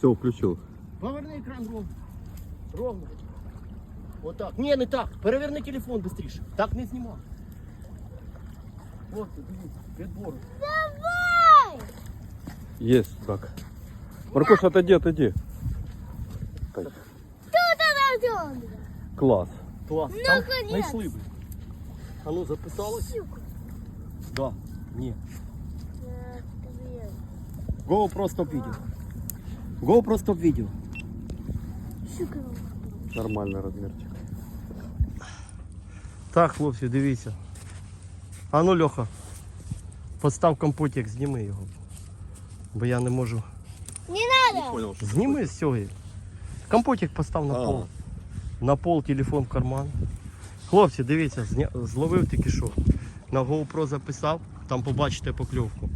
Все, включил. Поверни екран ровно. Ровно. Отак. Ні, не так. Переверни телефон швидше. Так не знімай. От, дивіться, підбор. Есть так. Маркуш, отойди, отойди. Так, Артем. Класс. Клас. Ну, Там конечно. знайшли би. А ну, записалось? Да. Ні. GoPro стоп відео. GoPro стоп відео. Нормальный размерчик. Так, хлопці, дивіться. А ну, Льоха, постав компотик, зніми його. Бо я не можу. Не надо. Зніми з цього. Компотик постав на пол. На пол телефон в карман. Хлопці, дивіться, зня... зловив тільки що. На GoPro записав, там побачите покльовку.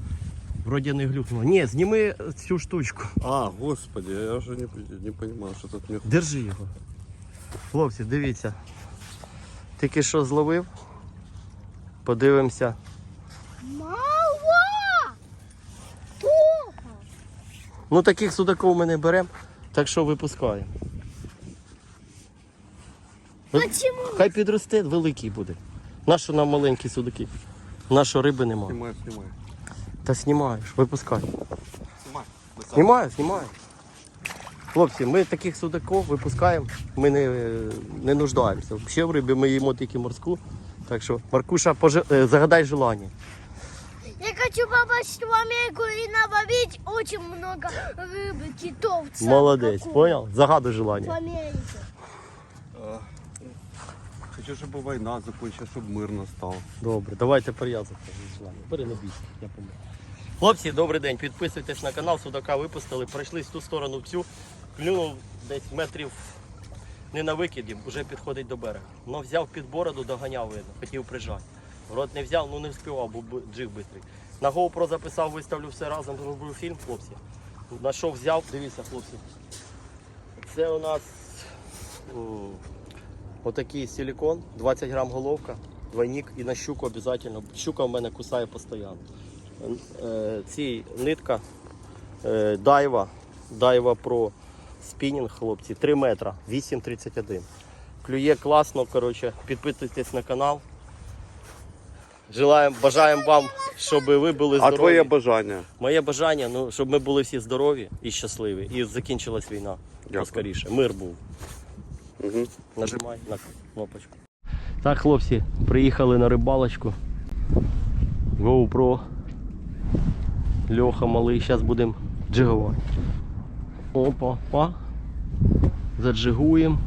Вроді не глюкнуло. Ні, зніми цю штучку. А, господи, я уже не, не понимаю, что тут мне... Держи його. Хлопці, дивіться. Тільки що зловив. Подивимося. Мало. Плохо. Ну таких судаків ми не беремо, так що випускаємо. Почему? Хай підросте, великий буде. Нащо нам маленькі судаки? Нащо риби немає. Снимай, снимай. Та знімаєш, випускай. Снимай. Знімаю, знімаю. Хлопці, ми таких судаків випускаємо, ми не, не нуждаємося. Ще в рибі ми їмо тільки морську. Так що, Маркуша, пожи... е, загадай желання. Я хочу попасть в Америку и наловить очень много рыбы, китов. цап, Молодець, какого. понял? Загадуй В желання. Америке. А, Хочу, чтобы война закончилась, чтобы мир настал. Добре, давайте прив'язувати желання. Бери не бійся, я помогу. Хлопці, добрий день. Підписуйтесь на канал, судака випустили. Пройшли з ту сторону в цю. Клюнув десь метрів не на викиді, вже підходить до берега. Но взяв під бороду, доганяв видно, хотів прижати. Рот не взяв, ну не вспівав, бо джиг швидкий. На GoPro записав, виставлю все разом, зроблю фільм, хлопці. На що взяв, дивіться, хлопці. Це у нас о, отакий силикон, 20 грам головка, двойник і на щуку обов'язково. Щука в мене кусає постійно. Е, Ці нитка е, Дайва, Дайва Pro спінінг, хлопці, 3 метра, 8,31. Клює класно, коротше, підписуйтесь на канал. Желаємо, бажаємо вам, щоб ви були А здорові. твоє бажання? Моє бажання, ну, щоб ми були всі здорові і щасливі. І закінчилась війна Дякую. поскоріше. Мир був. Угу. Нажимай на кнопочку. Так, хлопці, приїхали на рибалочку. GoPro. Льоха малий, зараз будемо джигувати. Опа, па. Заджигуємо.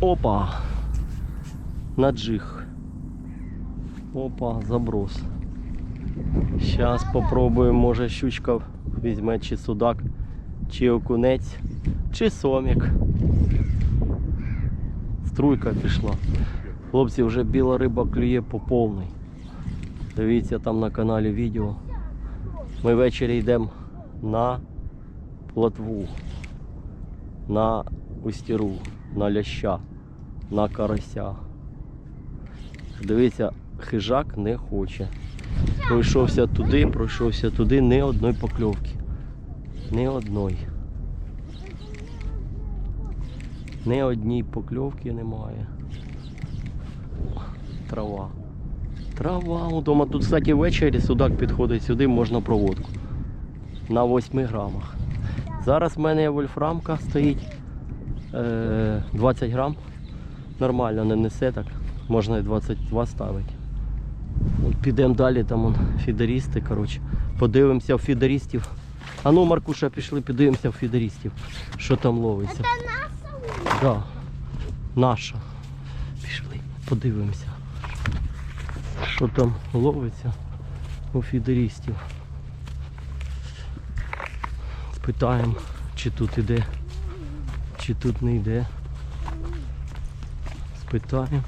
Опа. На джиг. Опа, заброс. Зараз попробуємо, може щучка візьме чи судак, чи окунець, чи сомік. Струйка пішла. Хлопці, вже біла риба клює по повний. Дивіться там на каналі відео. Ми ввечері йдемо на плотву, на устіру, на ляща, на карася. Дивіться, хижак не хоче. Пройшовся туди, пройшовся туди, ні одної покльовки. Ні одної. Ні одній покльовки немає. Трава. Трава. Удома тут, кстати, ввечері судак підходить сюди, можна проводку. На 8 грамах. Зараз в мене вольфрамка стоїть е, 20 грам. Нормально не несе так. Можна і 22 ставити. Підемо далі, там он, фідерісти, коротше. Подивимося в фідерістів. А ну, Маркуша, пішли, подивимося в фідерістів, що там ловиться. Это наша Да. Наша. Пішли, подивимося. Що там ловиться у фідерістів. Спитаємо, чи тут іде, чи тут не йде. Спитаємо.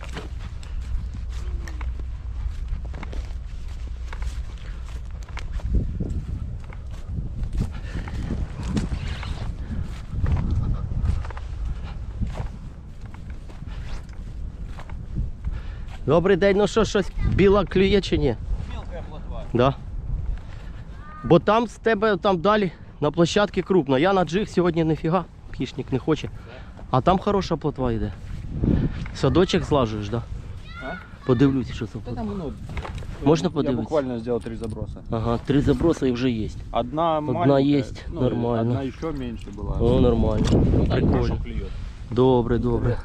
Добрий день, ну що, щось біла клює чи ні? Мелкая плотва. Да. Бо там з тебе там далі на площадці крупно. Я на джиг сьогодні ніфіга, хищник не хоче. А там хороша плотва йде. Садочок злажуєш, так? Да? А? Подивлюсь, що це. Плотва. там, ну, Можно Я подивиться? буквально сделал три заброса. Ага, три заброси і вже є. Одна, Одна маленькая, есть, ну, нормально. Одна еще меньше была. О, нормально. Ну, так Прикольно. клюет. Добре, добре.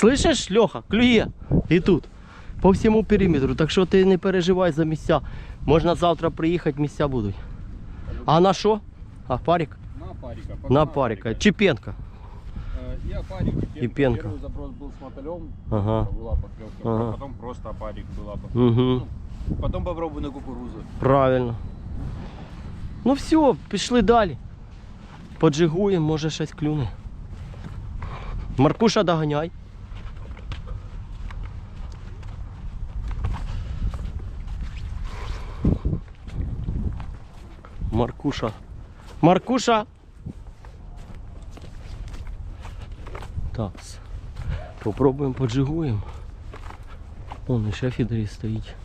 Слышиш, Льоха, клює. І тут. По всьому периметру. Так що ти не переживай за місця. Можна завтра приїхати, місця будуть. А на що? А парик? На парика. пока На парика. Чіпенка. Э, И опарик, и И пенка. Первый заброс был с мотылем, Ага. была поклевка. Ага. А потом просто опарик была. поклевка. Угу. Потом попробуй на кукурузу. Правильно. Ну все, пішли далі. Поджигуємо, може щось клюне. Маркуша доганяй. Маркуша. Маркуша. Так. Попробуємо поджигуємо. Вон і ще фідері стоїть.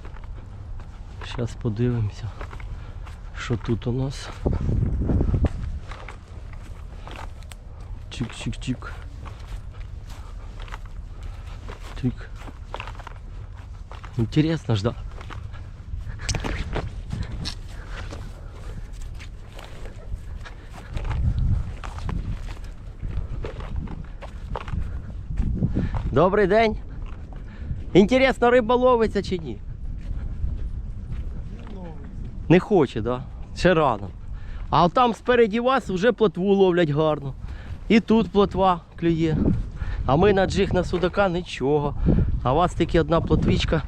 Зараз подивимося, що тут у нас. Чик-чик-чик. Чик. Интересно ж, да? Добрий день. Інтересно, риба ловиться чи ні? Не хоче, да? Ще рано. А там спереді вас вже плотву ловлять гарно. І тут плотва клює. А ми на джиг на судака нічого. А у вас тільки одна плотвічка.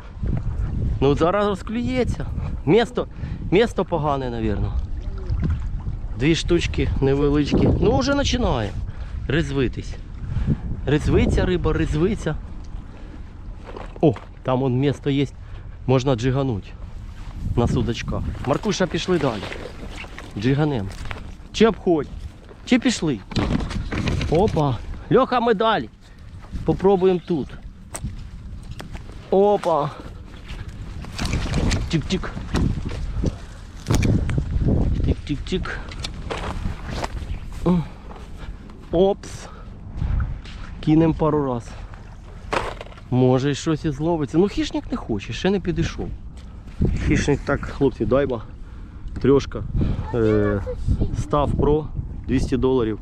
Ну зараз розклюється. Місто, місто погане, мабуть. Дві штучки невеличкі. Ну вже починає резвитись. Резвиться риба, резвиться. О, там он місто є. Можна джигануть на судачка. Маркуша, пішли далі. Джиганем. Чи обходь? Чи пішли? Опа. Льоха, ми далі. Попробуємо тут. Опа. Тик-тик. Тик-тик-тик. М. Опс. Кинем пару раз. Може щось і зловиться. Ну хищник не хоче, ще не підійшов. Хищник так, хлопці, дайба. Трьошка. Е, став Pro 200 доларів.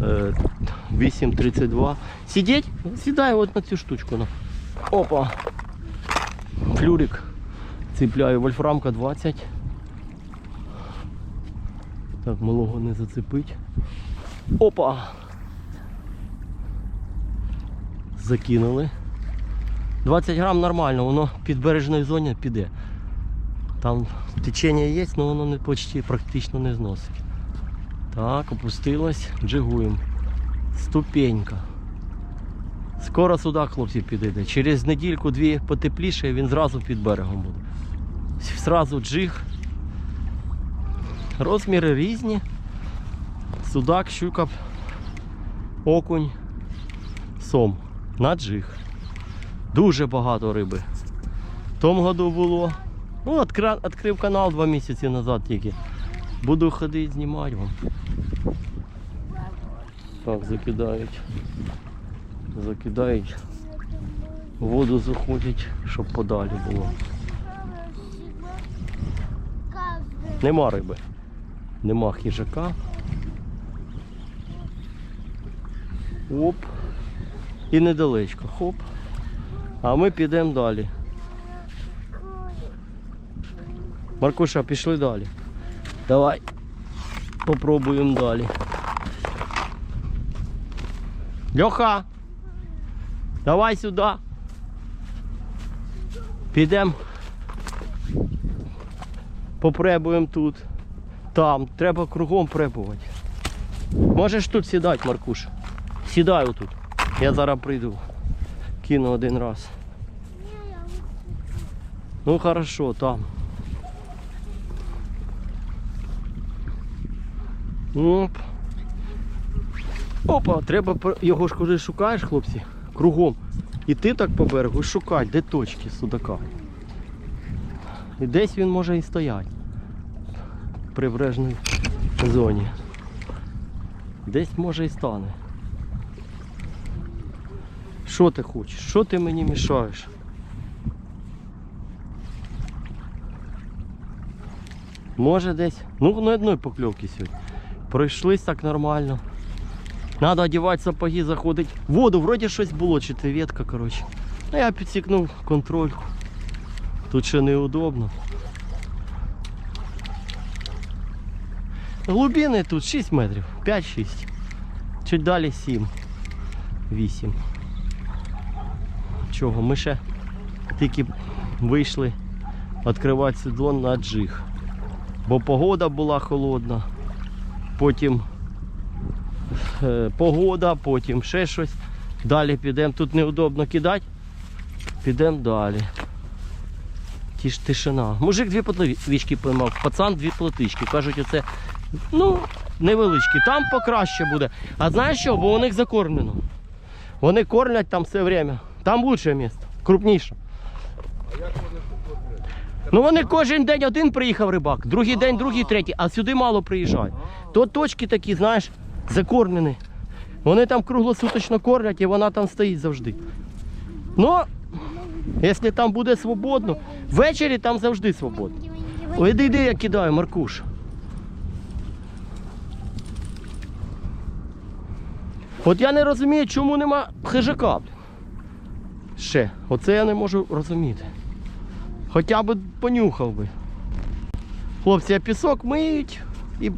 Е, 8.32. Сидіть? Сідай от на цю штучку. На. Опа. Флюрик. Цепляю вольфрамка 20. Так, малого не зацепить. Опа. Закинули. 20 грам нормально, воно під бережною зоні піде. Там течення є, але воно не почти практично не зносить. Так, опустилось, джигуємо. Ступенька. Скоро сюди хлопці підійде. Через недільку-дві потепліше він зразу під берегом буде. Зразу джиг. Розміри різні. Судак, щука, окунь, сом. На джиг. Дуже багато риби. В тому году було. Ну, відкрив канал два місяці назад тільки. Буду ходити, знімати вам. Так, закидають. Закидають. Воду заходять, щоб подалі було. Нема риби. Нема хижака. Оп. І недалечко. Хоп. А ми підемо далі. Маркуша, пішли далі. Давай. Попробуємо далі. Льоха! Давай сюди. Підемо. Попробуємо тут. Там. Треба кругом пребувати. Можеш тут сідати, Маркуш. Сідай отут. Я зараз прийду. Кину один раз. Ну хорошо, там. Оп. Опа, треба його ж коли шукаєш, хлопці, кругом. І ти так по берегу шукати, де точки судака. І десь він може і стояти. прибережній зоні. Десь може і стане. Що ти хочеш? Що ти мені мішаєш? Може десь. Ну, на одної покльовки сьогодні. Пройшлись так нормально. Надо одягати сапоги, заходить. Воду, вроді щось було, чи це ветка, коротше. Ну я підсікнув контрольку. Тут ще неудобно. Глибини тут 6 метрів, 5-6. Чуть далі 7. 8. Чого? Ми ще тільки вийшли відкривати сезон на джиг. Бо погода була холодна. Потім е, погода, потім ще щось. Далі підемо. Тут неудобно кидати. Підемо далі. Ті ж тишина. Мужик дві плотички поймав, пацан дві плотички. Кажуть, оце ну, невеличкі. Там покраще буде. А знаєш що? Бо у них закормлено. Вони кормлять там все время. Там лучше місце, крупніше. Ну вони кожен день один приїхав рибак, другий день, другий, третій, а сюди мало приїжджають. То точки такі, знаєш, закормлені. Вони там круглосуточно кормлять і вона там стоїть завжди. Ну, якщо там буде свободно, ввечері там завжди свободно. Ой, іди, я кидаю, Маркуш. От я не розумію, чому нема хижака. Ще. Оце я не можу розуміти. Хоча б понюхав би. Хлопці, а пісок миють і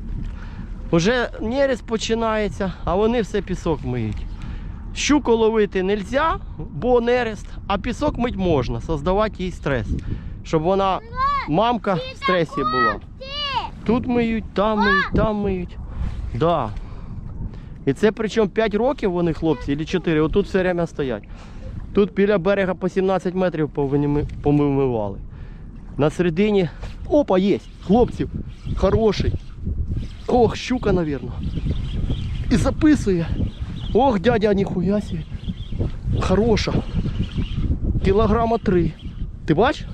вже нерест починається, а вони все пісок миють. Щуку ловити не можна, бо нерест, а пісок мить можна, создавати їй стрес. Щоб вона, мамка, в стресі була. Тут миють, там миють, там миють. Да. І це причому 5 років вони, хлопці, або 4, отут все время стоять. Тут біля берега по 17 метрів помивали. На середині. Опа, є! Хлопців! Хороший. Ох, щука, навірно. І записує. Ох, дядя, ніхуя себе. Хороша. Кілограма три. Ти бачиш?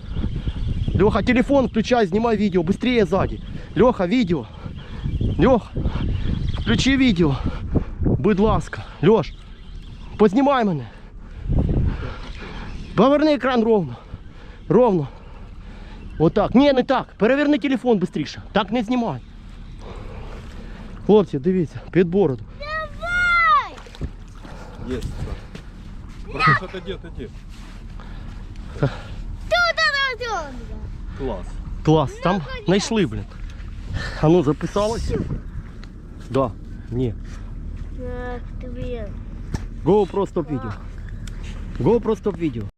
Леха, телефон включай, знімай відео, быстрее сзади. Леха, відео. Леха, включи відео. Будь ласка. Леш, познімай мене. Поверни екран ровно. Ровно. Отак. Ні, не так. Переверни телефон швидше. Так не знімай. Хлопці, дивіться, під бороду. Є. Маркуш, отойди, отойди. Клас. Клас, там знайшли, блін. А ну, записалось? Да. Ні. Ах ты, блин. GoPro стоп відео. GoPro стоп відео.